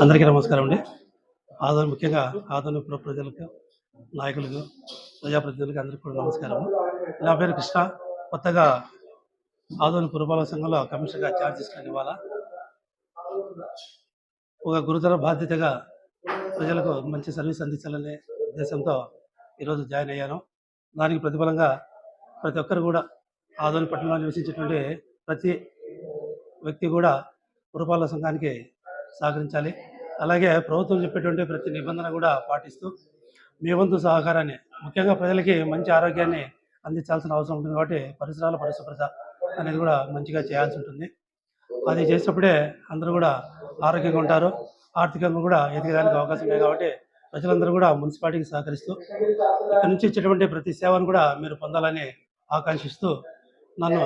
అందరికీ నమస్కారం అండి. ఆదరణ ముఖ్యంగా ఆదరణ ప్రజలకు నాయకులకు ప్రజాప్రతినిధులకు అందరికీ కూడా నమస్కారం. నా పేరు కృష్ణ. కొత్తగా ఆదోని పురపాలక సంఘంలో కమిషనర్గా ఛార్జ్ తీసుకుని ఇవాళ ఒక గురుతర బాధ్యతగా ప్రజలకు మంచి సర్వీస్ అందించాలనే ఉద్దేశంతో ఈరోజు జాయిన్ అయ్యాను. దానికి ప్రతిఫలంగా ప్రతి ఒక్కరు కూడా ఆదోని పట్టణంలో నివసించేటువంటి ప్రతి వ్యక్తి కూడా పురపాలక సంఘానికి సహకరించాలి. అలాగే ప్రభుత్వం చెప్పేటువంటి ప్రతి నిబంధన కూడా పాటిస్తూ మీ వంతు సహకారాన్ని ముఖ్యంగా ప్రజలకి మంచి ఆరోగ్యాన్ని అందించాల్సిన అవసరం ఉంటుంది కాబట్టి పరిసరాల పరిశుభ్రత అనేది కూడా మంచిగా చేయాల్సి ఉంటుంది. అది చేసినప్పుడే అందరూ కూడా ఆరోగ్యంగా ఉంటారు. ఆర్థికంగా కూడా ఎదగడానికి అవకాశం ఉంది కాబట్టి ప్రజలందరూ కూడా మున్సిపాలిటీకి సహకరిస్తూ ఇక్కడ నుంచి ఇచ్చేటువంటి ప్రతి సేవను కూడా మీరు పొందాలని ఆకాంక్షిస్తూ నన్ను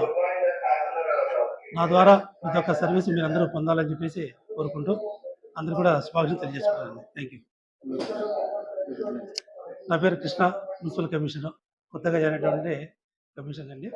నా ద్వారా ప్రతి ఒక్క సర్వీస్ మీరు అందరూ పొందాలని చెప్పేసి కోరుకుంటూ అందరూ కూడా శుభాకాంక్షలు తెలియజేసుకుంటాను థ్యాంక్ యూ నా పేరు కృష్ణ మున్సిపల్ కమిషనర్. కొత్తగా చేరినటువంటి కమిషన్ అండి.